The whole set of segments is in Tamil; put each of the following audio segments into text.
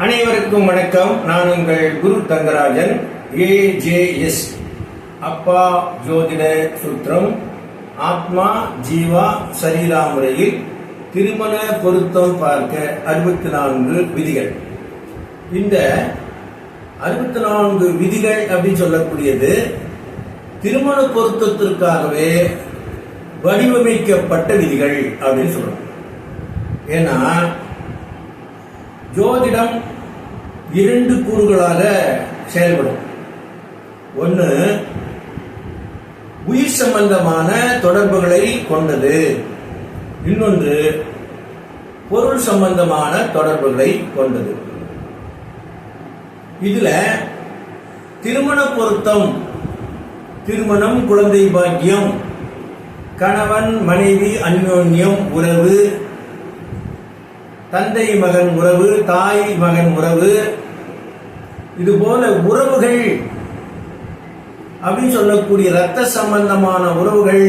அனைவருக்கும் வணக்கம். நான் உங்கள் குரு தங்கராஜன் ஏஜேஎஸ் அப்பா ஜோதிட சூத்திரம் ஆத்மா ஜீவா சரீரா முறையில் திருமண பொருத்தம் பார்க்க அறுபத்தி நான்கு விதிகள். இந்த அறுபத்தி நான்கு விதிகள் அப்படின்னு சொல்லக்கூடியது திருமண பொருத்தத்திற்காகவே வடிவமைக்கப்பட்ட விதிகள் அப்படின்னு சொல்றோம். ஏன்னா ஜோதிடம் இரண்டு கூறுகளாக செயல்படும். ஒன்று உயிர் சம்பந்தமான தொடர்புகளை கொண்டது. இன்னொன்று பொருள் சம்பந்தமான தொடர்புகளை கொண்டது. இதுல திருமண பொருத்தம் திருமணம் குழந்தை பாக்கியம் கணவன் மனைவி அந்யோன்யம் உறவு தந்தை மகன் உறவு தாய் மகன் உறவு. இது போல உறவுகள் அப்படின்னு சொல்லக்கூடிய ரத்த சம்பந்தமான உறவுகள்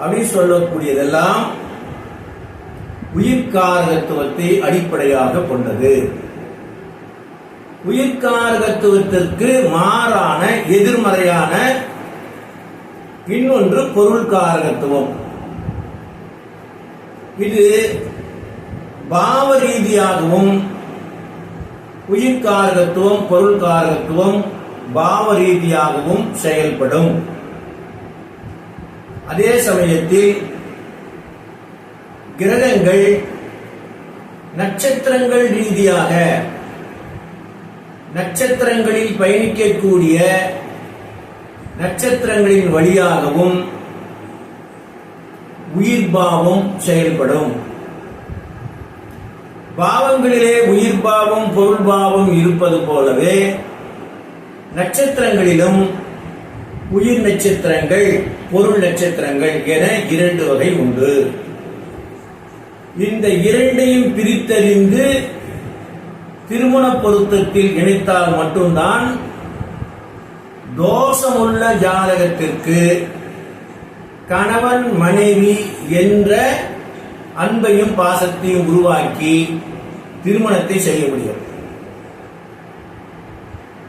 அப்படின்னு சொல்லக்கூடியதெல்லாம் உயிர்காரகத்துவத்தை அடிப்படையாக கொண்டது. உயிர்காரகத்துவத்திற்கு மாறான எதிர்மறையான இன்னொன்று பொருள்காரகத்துவம். இது பாவ ரீதியாகவும் உயிர்காரகத்துவம் பொருள்காரகத்துவம் பாவ ரீதியாகவும் செயல்படும். அதே சமயத்தில் கிரகங்கள் நட்சத்திரங்கள் ரீதியாக நட்சத்திரங்களில் பயணிக்கக்கூடிய நட்சத்திரங்களின் வழியாகவும் உயிர்பாவம் செயல்படும். பாவங்களிலே உயிர் பாவம் பொருள் பாவம் இருப்பது போலவே நட்சத்திரங்களிலும் உயிர் நட்சத்திரங்கள் பொருள் நட்சத்திரங்கள் என இரண்டு வகை உண்டு. இந்த இரண்டையும் பிரித்தறிந்து திருமண பொருத்தத்தில் இணைத்தால் மட்டும்தான் தோஷமுள்ள ஜாதகத்திற்கு கணவன் மனைவி என்ற அன்பையும் பாசத்தையும் உருவாக்கி திருமணத்தை செய்ய முடியும்.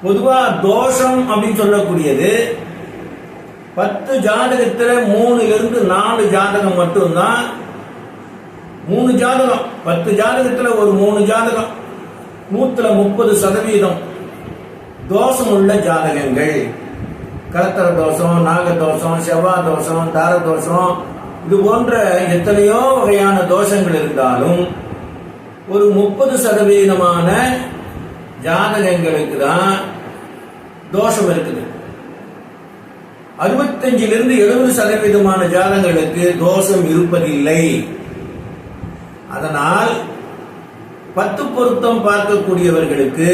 பொதுவா தோஷம் அப்படின்னு சொல்லக்கூடியது பத்து ஜாதகத்துல மூணுல இருந்து நாலு ஜாதகம் மட்டும்தான் மூணு ஜாதகம். பத்து ஜாதகத்துல ஒரு மூணு ஜாதகம். நூத்துல முப்பது சதவீதம் தோஷம் உள்ள ஜாதகங்கள். கலத்தர தோஷம் நாக தோஷம் செவ்வாய் தோஷம் தார தோஷம் இது போன்ற எத்தனையோ வகையான தோஷங்கள் இருந்தாலும் ஒரு முப்பது சதவீதமான ஜாதகங்களுக்கு தான் தோஷம் இருக்குது. அறுபத்தஞ்சிலிருந்து எழுபது சதவீதமான ஜாதகங்களுக்கு தோஷம் இருப்பதில்லை. அதனால் பத்து பொருத்தம் பார்க்கக்கூடியவர்களுக்கு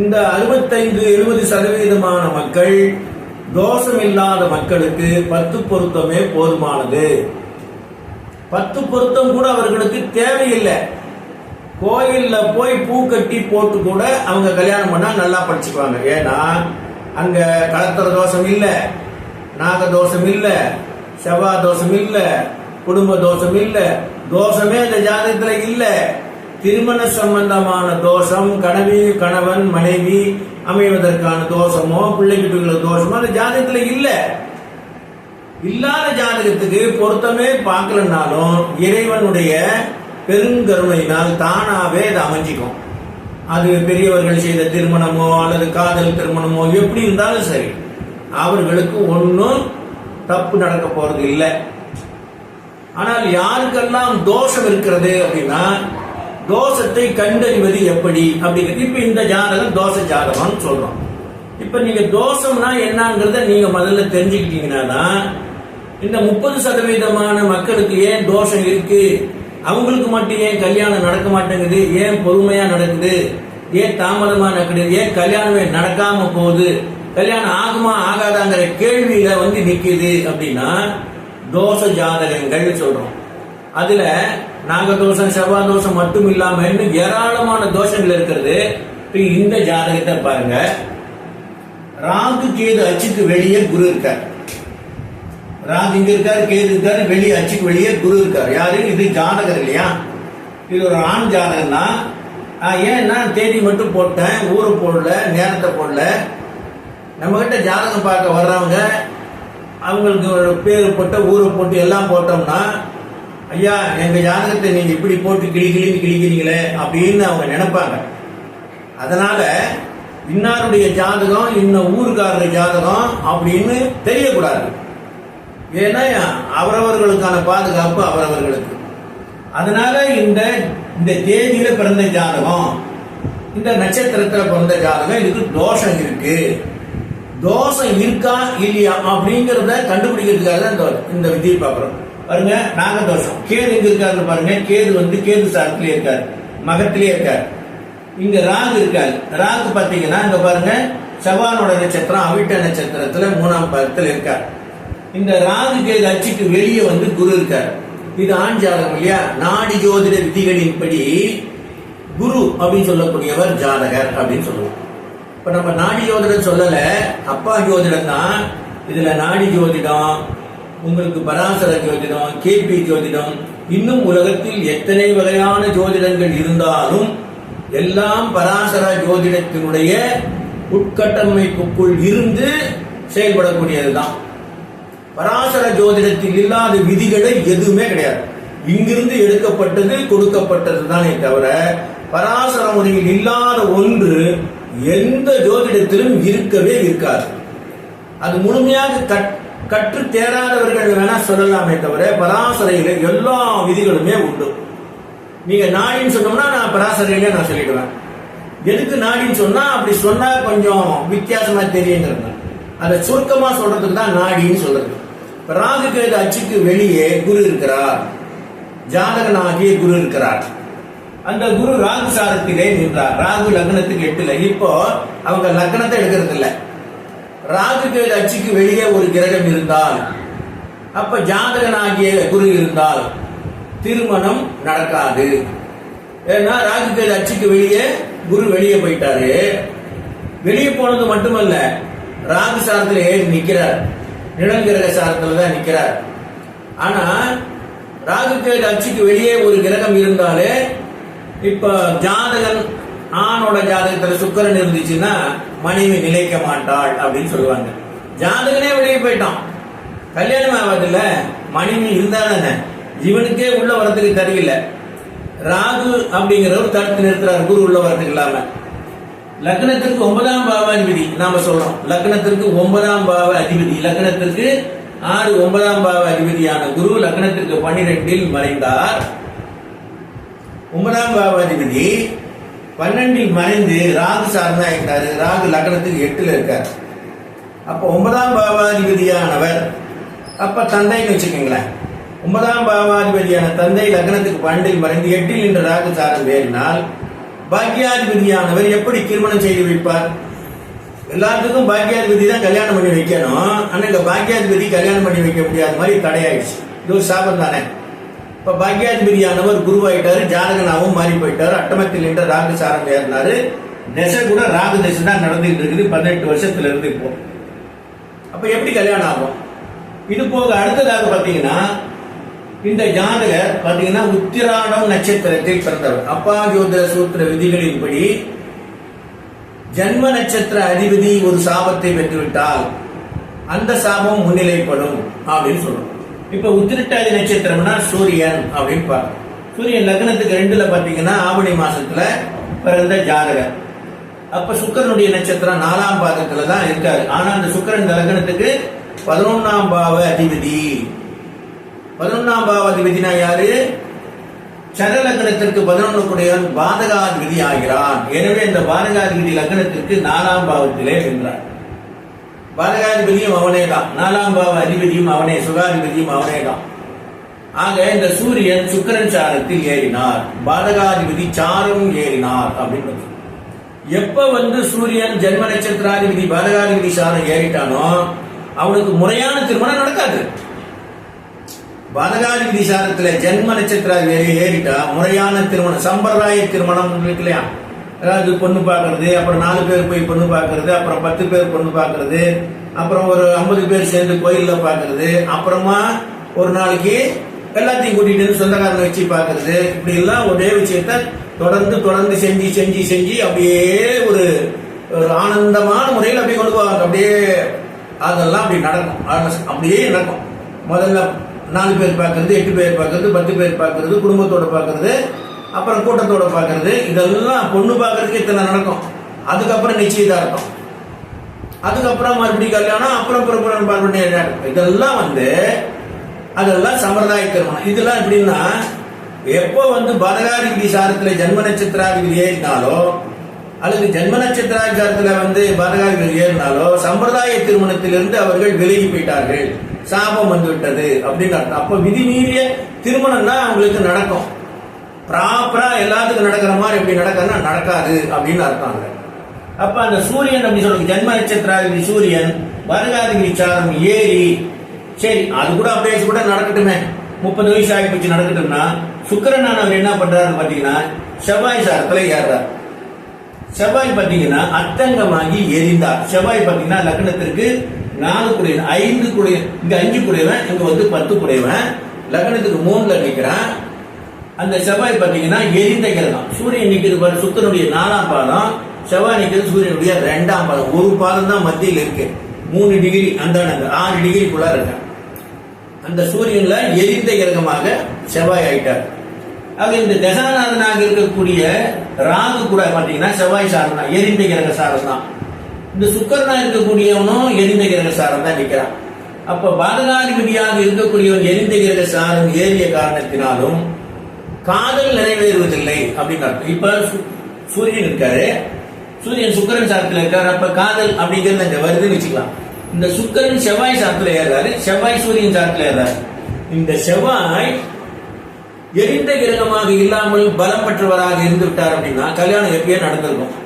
இந்த அறுபத்தைந்து எழுபது சதவீதமான மக்கள் தோஷம் இல்லாத மக்களுக்கு பத்து பொருத்தமே போதுமானது. பத்து பொருத்தம் கூட அவர்களுக்கு தேவையில்லை. கோயில்ல போய் பூ கட்டி போட்டு கூட அவங்க கல்யாணம் பண்ணா நல்லா படிச்சுக்குவாங்க. ஏன்னா அங்க கலத்தர தோஷம் இல்ல நாக தோஷம் இல்ல செவ்வாய் தோஷம் இல்ல குடும்ப தோஷம் இல்ல தோஷமே அந்த ஜாதகத்துல இல்லை. திருமண சம்பந்தமான தோஷம் கணவி கணவன் மனைவி அமைவதற்கான தோஷமோ பிள்ளைகிட்டுள்ள தோஷமோ அந்த ஜாதகத்துல இல்ல. இல்லாத ஜாதகத்துக்கு பொருத்தமே பார்க்கலனாலும் இறைவனுடைய பெருங்கருணையினால் தானாவே அது அமைஞ்சிக்கும். அது பெரியவர்கள் செய்த திருமணமோ அல்லது காதல் திருமணமோ எப்படி இருந்தாலும் சரி அவர்களுக்கு ஒன்றும் தப்பு நடக்க போறது இல்லை. ஆனால் யாருக்கெல்லாம் தோஷம் இருக்கிறது அப்படின்னா தோஷத்தை கண்டறிவது எப்படி? அப்படிங்கிறது இப்ப இந்த ஜாதகம் தோஷ ஜாதகம்னு சொல்றோம். இப்ப நீங்க தோஷம்னா என்னங்கிறத நீங்க முதல்ல தெரிஞ்சுக்கிட்டீங்கன்னா தான் இந்த முப்பது சதவீதமான மக்களுக்கு ஏன் தோஷம் இருக்கு? அவங்களுக்கு மட்டும் ஏன் கல்யாணம் நடக்க மாட்டேங்குது? ஏன் பொறுமையா நடக்குது? ஏன் தாமதமா நடக்குது? ஏன் கல்யாணமே நடக்காம போகுது? கல்யாணம் ஆகுமா ஆகாதாங்கிற கேள்வியில வந்து நிக்குது அப்படின்னா தோஷ ஜாதகங்கள் சொல்றோம். அதுல நாகதோஷம் செவ்வாய் தோஷம் மட்டும் இல்லாம இன்னும் ஏராளமான தோஷங்கள் இருக்கிறது. இப்போ இந்த ஜாதகத்தை பாருங்க. ராகு கேது அச்சுக்கு வெளியே குரு இருக்கார். ராகு இங்க இருக்காரு கேது இருக்காரு வெளியே அச்சுக்கு வெளியே குரு இருக்கார். யாரு? இது ஜாதகர் இல்லையா? இது ஒரு ஆண் ஜாதகம் தான் ஏன் நான் தேதி மட்டும் போட்டேன் ஊரை போடல நேரத்தை போடல? நம்ம கிட்ட ஜாதகம் பார்க்க வர்றவங்க அவங்களுக்கு பேர் போட்டு ஊரை போட்டு எல்லாம் போட்டோம்னா ஐயா எங்க ஜாதகத்தை நீங்க இப்படி போட்டு கிளி கிழிக்கிறீங்களே அப்படின்னு அவங்க நினைப்பாங்க. அதனால இன்னாருடைய ஜாதகம் இன்ன ஊருக்காரர் ஜாதகம் அப்படின்னு தெரியக்கூடாது. ஏன்னா அவரவர்களுக்கான பாதுகாப்பு அவரவர்களுக்கு. அதனால இந்த இந்த தேதியில பிறந்த ஜாதகம் இந்த நட்சத்திரத்துல பிறந்த ஜாதகம் இதுக்கு தோஷம் இருக்கு. தோஷம் இருக்கா இல்லையா அப்படிங்கறத கண்டுபிடிக்கிறதுக்காக தான் இந்த இந்த விதியை பார்க்குறோம். பாருங்க நாக தோஷம். கேது எங்க இருக்காரு பாருங்க கேது வந்து கேது சாரத்திலே இருக்காரு மகத்திலே இருக்காரு. இங்க ராகு இருக்காரு. ராகு பாத்தீங்கன்னா இங்க பாருங்க செவ்வானோட நட்சத்திரம் அவிட்ட நட்சத்திரத்துல மூணாம் பதத்தில் இருக்கார். இந்த ராகு கேது அச்சுக்கு வெளியே வந்து குரு இருக்கார். இது ஆண் ஜாதகம் இல்லையா? நாடி ஜோதிட விதிகளின்படி குரு அப்படின்னு சொல்லக்கூடியவர் ஜாதகர் அப்படின்னு சொல்லுவோம். இப்ப நம்ம நாடி ஜோதிடம் சொல்லல அப்பா ஜோதிடம் தான் இதுல நாடி ஜோதிடம் உங்களுக்கு பராசர ஜோதிடம் கேபி ஜோதிடம் இன்னும் உலகத்தில் எத்தனை வகையான ஜோதிடங்கள் இருந்தாலும் எல்லாம் பராசர ஜோதிடத்தினுடைய உட்கட்டமைப்புக்குள் இருந்து செயல்படக்கூடியதுதான். பராசர ஜோதிடத்தில் இல்லாத விதிகளை எதுவுமே கிடையாது. இங்கிருந்து எடுக்கப்பட்டது கொடுக்கப்பட்டது தானே தவிர பராசர முறையில் இல்லாத ஒன்று எந்த ஜோதிடத்திலும் இருக்கவே இருக்காது. அது முழுமையாக கற்- கற்று தேராதவர்கள் வேணா சொல்லலாமே தவிர பராசரையில எல்லா விதிகளுமே உண்டு. நீங்க நாடின்னு சொன்னோம்னா நான் பராசரையில நான் சொல்லிடுவேன். எதுக்கு நாடின்னு சொன்னா அப்படி சொன்னா கொஞ்சம் வித்தியாசமா தெரியுங்கிறது. அதை சுருக்கமா சொல்றதுக்கு தான் நாடின்னு சொல்றது. இப்ப ராகு கேது அச்சுக்கு வெளியே குரு இருக்கிறார். ஜாதகனாகிய குரு இருக்கிறார். அந்த குரு ராகு சாரத்திலே நின்றார். ராகு லக்னத்துக்கு எட்டுல. இப்போ அவங்க லக்னத்தை எடுக்கிறது இல்லை ராகு கேது அச்சுக்கு வெளியே ஒரு கிரகம் இருந்தால் அப்ப ஜாதகனாகிய குரு இருந்தால் திருமணம் நடக்காது. ஏன்னா ராகு கேது அச்சுக்கு வெளியே குரு வெளியே போயிட்டாரு. வெளியே போனது மட்டுமல்ல ராகு சாரத்தில் ஏறி நிற்கிறார் நிழல் சாரத்தில் தான் நிற்கிறார் ஆனா ராகு கேது அச்சுக்கு வெளியே ஒரு கிரகம் இருந்தாலே இப்ப ஜாதகன் ஆணோட ஜாதகத்துல சுக்கரன் இருந்துச்சுன்னா மனைவி நிலைக்க மாட்டாள் அப்படின்னு சொல்லுவாங்க. ஜாதகனே வெளியே போயிட்டான். கல்யாணம் ஆகாதுல மனைவி இருந்தாதானே? இவனுக்கே உள்ள வரத்துக்கு தெரியல. ராகு அப்படிங்கிறவர் தடுத்து நிறுத்துறார் குரு உள்ள வரத்துக்கு இல்லாம. லக்னத்திற்கு ஒன்பதாம் பாவ அதிபதி நாம சொல்றோம். லக்னத்திற்கு ஒன்பதாம் பாவ அதிபதி லக்னத்திற்கு ஆறு ஒன்பதாம் பாவ அதிபதியான குரு லக்னத்திற்கு பன்னிரெண்டில் மறைந்தார். ஒன்பதாம் பாவ அதிபதி பன்னெண்டில் மறைந்து ராகு சார்ந்தா இருக்காரு ராகு லக்னத்துக்கு எட்டுல இருக்கார். அப்ப ஒன்பதாம் பாவாதிபதியானவர் அப்ப தந்தைன்னு வச்சுக்கோங்களேன். ஒன்பதாம் பாவாதிபதியான தந்தை லக்னத்துக்கு பன்னெண்டில் மறைந்து எட்டில் என்ற ராகு சாரம் வேறினால் பாக்கியாதிபதியானவர் எப்படி திருமணம் செய்து வைப்பார்? எல்லாத்துக்கும் பாக்கியாதிபதி தான் கல்யாணம் பண்ணி வைக்கணும். ஆனா இந்த பாக்கியாதிபதி கல்யாணம் பண்ணி வைக்க முடியாத மாதிரி தடையாயிடுச்சு. இது ஒரு சாபம் தானே? இப்ப பாக்யாதிபதியானவர் குருவாயிட்டாரு ஜாதகனாவும் மாறி போயிட்டாரு அட்டமத்தில் என்ற ராகு சாரம் ஏறினாரு. திசை கூட ராகு திசை தான் நடந்துகிட்டு இருக்குது பதினெட்டு வருஷத்துல இருந்து இப்போ. அப்ப எப்படி கல்யாணம் ஆகும்? இது போக அடுத்ததாக பாத்தீங்கன்னா இந்த ஜாதகர் பாத்தீங்கன்னா உத்திராடம் நட்சத்திரத்தில் பிறந்தவர். அப்பா ஜோதிட சூத்திர விதிகளின்படி ஜன்ம நட்சத்திர அதிபதி ஒரு சாபத்தை பெற்றுவிட்டால் அந்த சாபம் முன்னிலைப்படும் அப்படின்னு சொல்றோம். இப்ப உத்திரட்டாதி நட்சத்திரம்னா சூரியன் அப்படின்னு பார்க்கணும் சூரியன் லக்னத்துக்கு ரெண்டுல பாத்தீங்கன்னா ஆவணி மாசத்துல பிறந்த ஜாதகர். அப்ப சுக்கரனுடைய நட்சத்திரம் நாலாம் பாதத்துல தான் இருக்காரு. ஆனா அந்த சுக்கரன் இந்த லக்னத்துக்கு பதினொன்னாம் பாவ அதிபதி. பதினொன்னாம் பாவ அதிபதினா யாரு? சர லக்னத்திற்கு பதினொன்று பாதகாதிபதி ஆகிறான். எனவே இந்த பாதகாதிபதி லக்னத்திற்கு நாலாம் பாவத்திலே நின்றார். பாதகாதிபதியும் அவனே தான் நாலாம் பாவ அதிபதியும் அவனே சுகாதிபதியும் அவனே தான் ஆக இந்த சூரியன் சுக்கிரன் சாரத்தில் ஏறினார். பாதகாதிபதி சாரம் ஏறினார் அப்படின்னு எப்ப வந்து சூரியன் ஜென்ம நட்சத்திராதிபதி பாதகாதிபதி சாரம் ஏறிட்டானோ அவனுக்கு முறையான திருமணம் நடக்காது. பாதகாதிபதி சாரத்துல ஜென்ம நட்சத்திராதிபதி ஏறிட்டா முறையான திருமணம் சம்பிரதாய திருமணம் இருக்கு இல்லையா? அதாவது பொண்ணு பார்க்கறது அப்புறம் நாலு பேர் போய் பொண்ணு பார்க்கறது அப்புறம் பத்து பேர் பொண்ணு பார்க்கறது அப்புறம் ஒரு ஐம்பது பேர் சேர்ந்து கோயிலில் பார்க்கறது அப்புறமா ஒரு நாளைக்கு எல்லாத்தையும் கூட்டிட்டு சொந்தக்காரங்க வச்சு பார்க்கறது. இப்படி எல்லாம் ஒரே விஷயத்த தொடர்ந்து தொடர்ந்து செஞ்சு செஞ்சு செஞ்சு அப்படியே ஒரு ஒரு ஆனந்தமான முறையில் அப்படியே கொண்டு போவாங்க. அப்படியே அதெல்லாம் அப்படி நடக்கும். அப்படியே நடக்கும். முதல்ல நாலு பேர் பார்க்கறது எட்டு பேர் பார்க்கறது பத்து பேர் பார்க்கறது குடும்பத்தோட பார்க்கறது அப்புறம் கூட்டத்தோட பார்க்கறது இதெல்லாம் பொண்ணு பார்க்கறதுக்கு இத்தனை நடக்கும். அதுக்கப்புறம் நிச்சயதார்த்தம் அதுக்கப்புறம் மறுபடியும் கல்யாணம் அப்புறம் புறப்புறம் மறுபடியும் இதெல்லாம் வந்து அதெல்லாம் சம்பிரதாய திருமணம். இதெல்லாம் எப்படின்னா எப்போ வந்து பதகாதிபதி சாரத்தில் ஜென்ம நட்சத்திராதிபதி ஏறினாலோ அல்லது ஜென்ம நட்சத்திராச்சாரத்தில் வந்து பதகாதிபதி ஏறினாலோ சம்பிரதாய திருமணத்திலிருந்து அவர்கள் விலகி போயிட்டார்கள். சாபம் வந்து விட்டது அப்படின்னு அர்த்தம். அப்போ விதி மீறிய திருமணம் தான் அவங்களுக்கு நடக்கும். ப்ராப்பராக எல்லாத்துக்கும் நடக்கிற மாதிரி எப்படி நடக்குதுன்னா நடக்காது அப்படின்னு அர்த்தம் அப்போ அந்த சூரியன் அப்படி சொல்லுங்க ஜென்ம நட்சத்திராதிபதி சூரியன் வருகாதிபதி சாரம் ஏறி சரி அது கூட அப்படியே கூட நடக்கட்டுமே. முப்பது வயசு ஆகி போச்சு நடக்கட்டும்னா சுக்கிரன் அவர் என்ன பண்றாரு பார்த்தீங்கன்னா செவ்வாய் சாரத்தில் ஏறுறார். செவ்வாய் பார்த்தீங்கன்னா அத்தங்கமாகி எரிந்தார். செவ்வாய் பார்த்தீங்கன்னா லக்னத்திற்கு நாலு குடையவன் ஐந்து குடைய இங்க அஞ்சு குடையவன் இங்க வந்து பத்து குடையவன். லக்னத்துக்கு மூணுல நிக்கிறான். அந்த செவ்வாய் பாத்தீங்கன்னா எரிந்த கிரகம். சூரியன் நிக்கிறது பாரு சுக்கரனுடைய நாலாம் பாதம். செவ்வாய் நிக்கிறது சூரியனுடைய ரெண்டாம் பாதம். ஒரு பாதம் தான் மத்தியில் இருக்கு. மூணு டிகிரி அந்த அந்த ஆறு டிகிரிக்குள்ளே இருக்க அந்த சூரியன்ல எரிந்த கிரகமாக செவ்வாய் ஆயிட்டார். ஆக இந்த தசாநாதனாக இருக்கக்கூடிய ராகு கூட பாத்தீங்கன்னா செவ்வாய் சாரம் தான். எரிந்த கிரக சாரம் தான். இந்த சுக்கரனா இருக்கக்கூடியவனும் எரிந்த கிரக சாரம் தான் நிற்கிறான் அப்ப பாதகாதிபதியாக இருக்கக்கூடியவன் எரிந்த கிரக சாரம் ஏறிய காரணத்தினாலும் காதல் நிறைவேறுவதில்லை அப்படின்னு இப்ப சு- சூரியன் இருக்காரு. சூரியன் சுக்கிரன் சாரத்தில் இருக்காரு. அப்ப காதல் அப்படிங்கிறது அங்க வருதுன்னு வச்சுக்கலாம். இந்த சுக்கிரன் செவ்வாய் சாரத்தில் ஏறாரு செவ்வாய் சூரியன் சாரத்தில் ஏறாரு இந்த செவ்வாய் எரிந்த கிரகமாக இல்லாமல் பலம் பெற்றவராக இருந்து விட்டார் அப்படின்னா கல்யாணம் எப்பயோ நடந்திருக்கும்.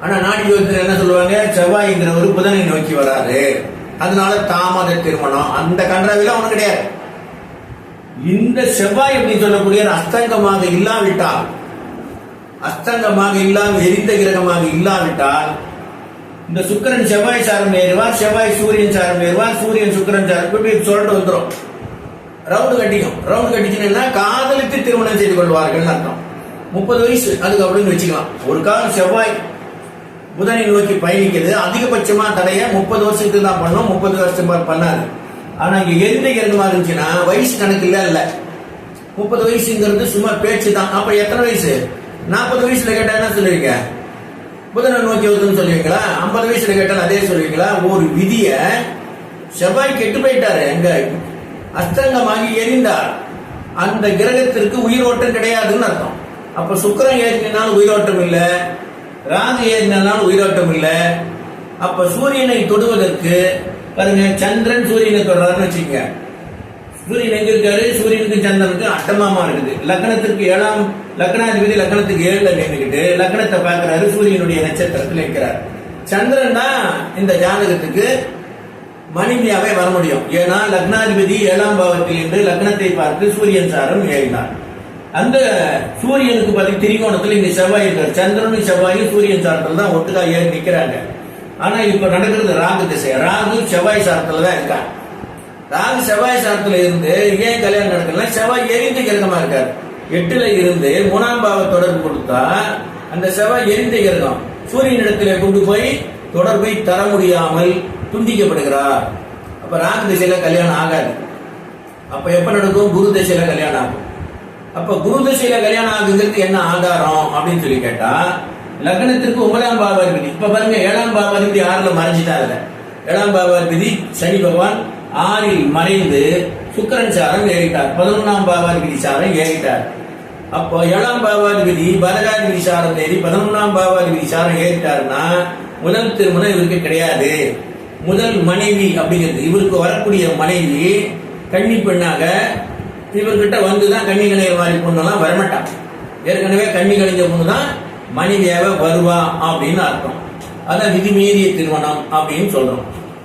ஆனா நாடி ஜோதிடர் என்ன சொல்லுவாங்க? செவ்வாய்ங்கிறவர் புதனை நோக்கி வராரு. அதனால தாமத திருமணம். அந்த கன்றாவில அவனு கிடையாது. இந்த செவ்வாய் அப்படின்னு சொல்லக்கூடிய அஸ்தங்கமாக இல்லாவிட்டால் அஸ்தங்கமாக இல்லாமல் எரிந்த கிரகமாக இல்லாவிட்டால் இந்த சுக்கிரன் செவ்வாய் சாரம் ஏறுவார் செவ்வாய் சூரியன் சாரம் ஏறுவார் சூரியன் சுக்கிரன் சாரம் இப்படி சொல்லிட்டு வந்துடும் ரவுண்டு கட்டிக்கும். ரவுண்டு கட்டிச்சுன்னா காதலித்து திருமணம் செய்து கொள்வார்கள் அர்த்தம். முப்பது வயசு அதுக்கு அப்படின்னு வச்சுக்கலாம். ஒரு காலம் செவ்வாய் புதனை நோக்கி பயணிக்கிறது அதிகபட்சமா தடைய முப்பது வருஷத்துக்கு தான் பண்ணும் முப்பது வருஷம் பண்ணாது. ஆனா இங்க எந்த கிரகமா இருந்துச்சுன்னா வயசு கணக்கு இல்ல இல்ல. முப்பது வயசுங்கிறது சும்மா பேச்சு தான். அப்ப எத்தனை வயசு? நாற்பது வயசுல கேட்டா என்ன சொல்லுவீங்க புதனை நோக்கி வருதுன்னு சொல்லுவீங்களா ஐம்பது வயசுல கேட்டாலும் அதே சொல்லுவீங்களா ஒரு விதிய செவ்வாய் கெட்டு போயிட்டாரு. எங்க? அஸ்தங்கமாகி எரிந்தார். அந்த கிரகத்திற்கு உயிரோட்டம் கிடையாதுன்னு அர்த்தம். அப்ப சுக்கிரன் ஏறினாலும் உயிரோட்டம் இல்ல. ராகு ஏறினாலும் உயிரோட்டம் இல்ல. அப்ப சூரியனை தொடுவதற்கு பாருங்க சந்திரன் சூரியனை தொடர்றாருன்னு வச்சுக்கோங்க. சூரியன் எங்க இருக்காரு? சூரியனுக்கு சந்திரனுக்கு அட்டமாமா இருக்குது லக்னத்திற்கு ஏழாம் லக்னாதிபதி லக்னத்துக்கு ஏழுல நின்றுக்கிட்டு லக்னத்தை பார்க்கிறாரு சூரியனுடைய நட்சத்திரத்தில் இருக்கிறார் சந்திரன் தான் இந்த ஜாதகத்துக்கு மனைவியாவே வர முடியும். ஏன்னா லக்னாதிபதி ஏழாம் பாவத்தில் இருந்து லக்னத்தை பார்த்து சூரியன் சாரம் ஏறினார். அந்த சூரியனுக்கு பத்தி திரிகோணத்தில் இங்க செவ்வாய் இருக்கார். சந்திரனும் செவ்வாயும் சூரியன் சாரத்தில் தான் ஒட்டுக்கா ஏறி நிற்கிறாங்க ஆனா இப்ப நடக்கிறது ராகு திசை. ராகு செவ்வாய் சாரத்துல தான் இருக்காங்க ராகு செவ்வாய் சாரத்துல இருந்து ஏன் கல்யாணம் நடக்கல செவ்வாய் எரிந்து கிரகமா இருக்காரு. எட்டுல இருந்து மூணாம் பாவ தொடர்பு கொடுத்தா அந்த செவ்வாய் எரிந்த கிரகம் சூரியனிடத்திலே கொண்டு போய் தொடர்பை தர முடியாமல் துண்டிக்கப்படுகிறார். அப்ப ராகு திசையில கல்யாணம் ஆகாது. அப்ப எப்ப நடக்கும்? குரு திசையில கல்யாணம் ஆகும். அப்ப குரு திசையில கல்யாணம் ஆகுங்கிறது என்ன ஆதாரம் அப்படின்னு சொல்லி கேட்டா லக்னத்திற்கு ஒன்பதாம் பாவாதிபதி இப்ப பாருங்க ஏழாம் பாவாதிபதி ஆறுல மறைஞ்சிட்டாருல ஏழாம் பாவாதிபதி சனி பகவான் ஆறில் மறைந்து சுக்கிரன் சாரம் ஏறிட்டார். பதினொன்றாம் பாவாதிபதி சாரம் ஏறிட்டார். அப்போ ஏழாம் பாவாதிபதி பரகாதிபதி சாரம் ஏறி பதினொன்றாம் பாவாதிபதி சாரம் ஏறிட்டாருன்னா முதல் திருமணம் இவருக்கு கிடையாது. முதல் மனைவி அப்படிங்கிறது இவருக்கு வரக்கூடிய மனைவி கன்னி பெண்ணாக இவர்கிட்ட வந்துதான் கன்னி கலைய மாதிரி பொண்ணெல்லாம் வரமாட்டான். ஏற்கனவே கன்னி கணிஞ்ச பொண்ணு தான் மனைவியாக வருவா அப்படின்னு அர்த்தம். அதான் விதிமீறிய திருமணம் அப்படின்னு சொல்றோம்.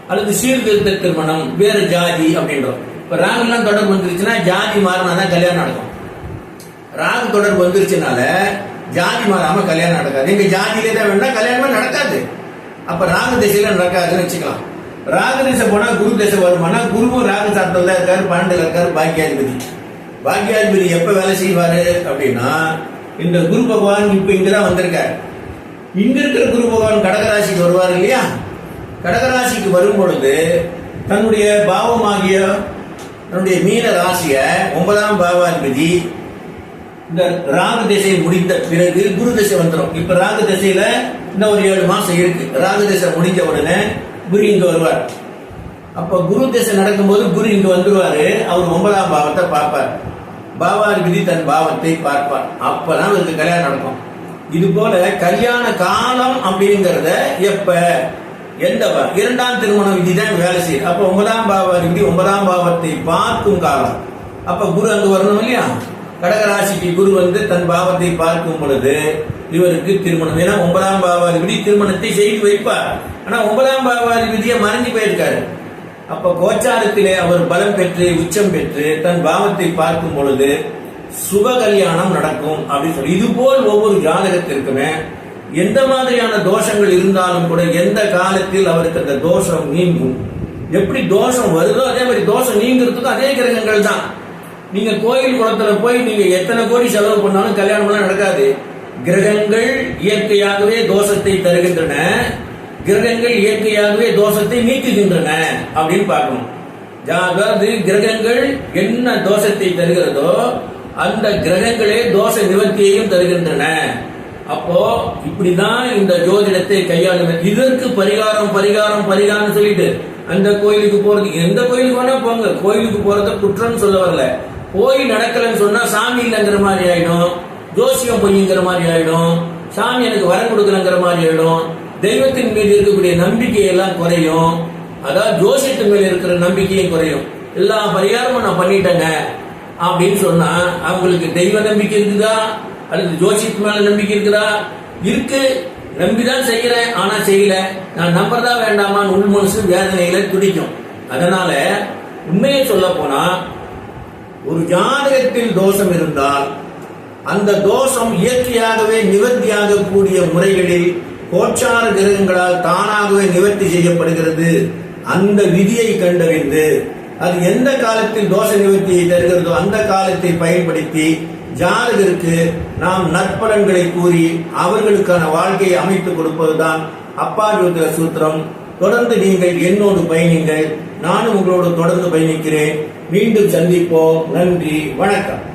அல்லது சீர்திருத்த திருமணம் வேற ஜாதி அப்படின்றோம். இப்ப ராகுலாம் தொடர்பு வந்துருச்சுன்னா ஜாதி மாறினா தான் கல்யாணம் நடக்கும். ராகு தொடர்பு வந்துருச்சுனால ஜாதி மாறாம கல்யாணம் நடக்காது. எங்க ஜாதியிலே தான் வேணா கல்யாணமே நடக்காது. அப்ப ராகு திசையில நடக்காதுன்னு வச்சுக்கலாம். ராகு திசை போனா குரு திசை வருமானா குருவும் ராகு சார்த்தல் தான் இருக்காரு பன்னெண்டுல இருக்காரு பாக்கியாதிபதி. பாக்கியாதிபதி எப்ப வேலை செய்வாரு அப்படின்னா இந்த குரு பகவான் இப்ப இங்கதான் வந்திருக்காரு. இங்க இருக்கிற குரு பகவான் கடகராசிக்கு வருவார் இல்லையா? கடகராசிக்கு வரும் பொழுது தன்னுடைய பாவமாகிய தன்னுடைய மீன ராசிய ஒன்பதாம் பாவாதிபதி இந்த ராகு திசை முடிந்த பிறகு குரு திசை வந்துடும் இப்ப ராகு திசையில இன்னும் ஒரு ஏழு மாசம் இருக்கு. ராகு திசை முடிஞ்ச உடனே குரு இங்க வருவார். அப்ப குரு திசை நடக்கும்போது குரு இங்க வந்துருவாரு. அவர் ஒன்பதாம் பாவத்தை பார்ப்பார். பாவாதிபதி தன் பாவத்தை பார்ப்பார் அப்பதான் அவருக்கு கல்யாணம் நடக்கும். இது போல கல்யாண காலம் அப்படிங்கறத எப்ப? எந்த இரண்டாம் திருமண விதி தான் வேலை செய்யுது அப்ப ஒன்பதாம் பாவாதிபதி ஒன்பதாம் பாவத்தை பார்க்கும் காலம். அப்ப குரு அங்கு வரணும் இல்லையா? கடகராசிக்கு குரு வந்து தன் பாவத்தை பார்க்கும் பொழுது இவருக்கு திருமணம். ஏன்னா ஒன்பதாம் பாவாதிபதி திருமணத்தை செய்து வைப்பார். ஆனா ஒன்பதாம் பாவாதிபதியை மறைஞ்சு போயிருக்காரு. அப்ப கோச்சாரத்திலே அவர் பலம் பெற்று உச்சம் பெற்று தன் பாவத்தை பார்க்கும் பொழுது சுப கல்யாணம் நடக்கும் அப்படின்னு சொல்லி இது போல் ஒவ்வொரு ஜாதகத்திற்குமே எந்த மாதிரியான தோஷங்கள் இருந்தாலும் கூட எந்த காலத்தில் அவருக்கு அந்த தோஷம் நீங்கும்? எப்படி தோஷம் வருதோ அதே மாதிரி தோஷம் நீங்கிறதுக்கும் அதே கிரகங்கள் தான். நீங்க கோயில் குளத்துல போய் நீங்க எத்தனை கோடி செலவு பண்ணாலும் கல்யாணம் எல்லாம் நடக்காது. கிரகங்கள் இயற்கையாகவே தோஷத்தை தருகின்றன. கிரகங்கள் இயற்கையாகவே தோஷத்தை நீக்குகின்றன அப்படின்னு பார்க்கணும். அதாவது கிரகங்கள் என்ன தோஷத்தை தருகிறதோ அந்த கிரகங்களே தோஷ நிவர்த்தியையும் தருகின்றன. அப்போ இப்படிதான் இந்த ஜோதிடத்தை கையாளுங்க இதற்கு பரிகாரம் பரிகாரம் பரிகாரம் சொல்லிட்டு அந்த கோயிலுக்கு போறது. எந்த கோயிலுக்கு வேணா போங்க. கோயிலுக்கு போறத குற்றம்னு சொல்ல வரல. போய் நடக்கலன்னு சொன்னா சாமி இல்லைங்கிற மாதிரி ஆயிடும். ஜோசியம் பொய்ங்கிற மாதிரி ஆயிடும். சாமி எனக்கு வரம் கொடுக்கலங்கிற மாதிரி ஆயிடும். தெய்வத்தின் மீது இருக்கக்கூடிய நம்பிக்கை எல்லாம் குறையும். அதாவது ஜோசியத்தின் மேல் இருக்கிற நம்பிக்கையும் குறையும். எல்லா பரிகாரமும் நான் பண்ணிட்டேங்க. அப்படின்னு சொன்னா அவங்களுக்கு தெய்வ நம்பிக்கை இருக்குதா? அல்லது ஜோசியத்து மேல நம்பிக்கை இருக்குதா? இருக்கு. நம்பிதான் செய்யறேன் ஆனா செய்யல. நான் நம்புறதா வேண்டாமான்னு உள் மனசு வேதனையில துடிக்கும். அதனால உண்மையை சொல்ல போனா ஒரு ஜாதகத்தில் தோஷம் இருந்தால் அந்த தோஷம் இயற்கையாகவே நிவர்த்தியாக கூடிய முறைகளில் கோச்சார கிரகங்களால் தானாகவே நிவர்த்தி செய்யப்படுகிறது. அந்த விதியை கண்டறிந்து அது எந்த காலத்தில் தோஷ நிவர்த்தியை தருகிறதோ அந்த காலத்தை பயன்படுத்தி ஜாதகருக்கு நாம் நற்பலன்களை கூறி அவர்களுக்கான வாழ்க்கையை அமைத்துக் கொடுப்பதுதான் அப்பா ஜோதிட சூத்திரம். தொடர்ந்து நீங்கள் என்னோடு பயணிங்கள். நானும் உங்களோடு தொடர்ந்து பயணிக்கிறேன். மீண்டும் சந்திப்போம். நன்றி. வணக்கம்.